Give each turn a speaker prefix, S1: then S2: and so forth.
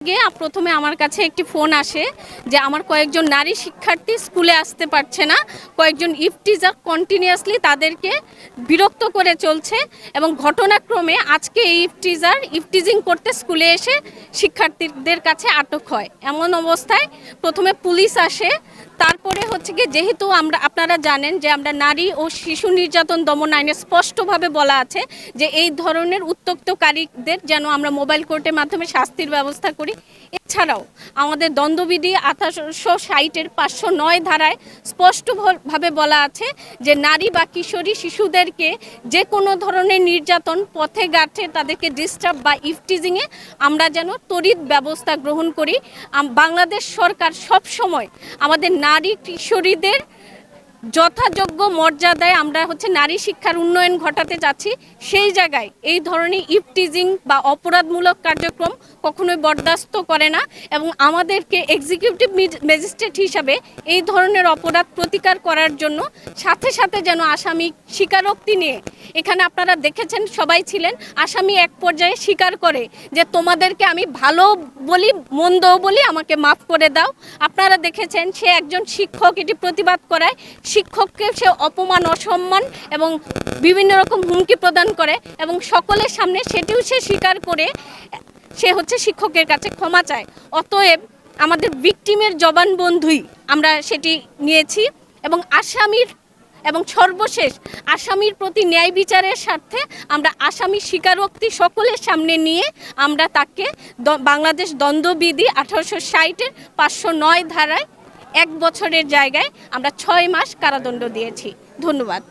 S1: আগে প্রথমে আমার কাছে একটি ফোন আসে যে আমার কয়েকজন নারী শিক্ষার্থী স্কুলে আসতে পারছে না। কয়েকজন ইফটিজার কন্টিনিউয়াসলি তাদেরকে বিরক্ত করে চলছে এবং ঘটনাক্রমে আজকে এই ইফটিজার ইফটিজিং করতে স্কুলে এসে শিক্ষার্থীদের কাছে আটক হয়। এমন অবস্থায় প্রথমে পুলিশ আসে তারপরে হচ্ছে কি যেহেতু আমরা, আপনারা জানেন যে আমরা নারী ও শিশু নির্যাতন দমন আইনে স্পষ্টভাবে বলা আছে যে এই ধরনের উত্তক্তকারীদের যেন আমরা মোবাইল কোর্টের মাধ্যমে শাস্তির ব্যবস্থা করি। এছাড়াও আমাদের দ্বন্দ্ববিধি আঠারোশো ষাটের পাঁচশো নয় ধারায় স্পষ্টভাবে বলা আছে যে নারী বা কিশোরী শিশুদেরকে যে কোনো ধরনের নির্যাতন, পথে গাঠে তাদেরকে ডিস্টার্ব বা ইফটিজিংয়ে আমরা যেন তড়িৎ ব্যবস্থা গ্রহণ করি। বাংলাদেশ সরকার সব সময় আমাদের নারী কিশোরীদের যথাযোগ্য মর্যাদায় আমরা হচ্ছে নারী শিক্ষার উন্নয়ন ঘটাতে যাচ্ছি, সেই জায়গায় এই ধরনের ইফটিজিং বা অপরাধমূলক কার্যক্রম কখনোই বরদাস্ত করে না এবং আমাদেরকে এক্সিকিউটিভ ম্যাজিস্ট্রেট হিসাবে এই ধরনের অপরাধ প্রতিকার করার জন্য সাথে সাথে যেন আসামি স্বীকারোক্তি নিয়ে, এখানে আপনারা দেখেছেন সবাই ছিলেন, আসামি এক পর্যায়ে স্বীকার করে যে তোমাদেরকে আমি ভালো বলি, মন্দও বলি, আমাকে মাফ করে দাও। আপনারা দেখেছেন সে একজন শিক্ষক, এটি প্রতিবাদ করায় শিক্ষককে সে অপমান, অসম্মান এবং বিভিন্ন রকম হুমকি প্রদান করে এবং সকলের সামনে সেটিও সে স্বীকার করে সে হচ্ছে শিক্ষকের কাছে ক্ষমা চায়। অতএব আমাদের ভিকটিমের জবানবন্ধুই আমরা সেটি নিয়েছি এবং আসামির এবং সর্বশেষ আসামির প্রতি ন্যায় বিচারের স্বার্থে আমরা আসামি স্বীকারোক্তি সকলের সামনে নিয়ে আমরা তাকে বাংলাদেশ দ্বন্দ্ববিধি আঠারোশো ষাটের পাঁচশো নয় ধারায় এক বছরের জায়গায় আমরা ছয় মাস কারাদণ্ড দিয়েছি। ধন্যবাদ।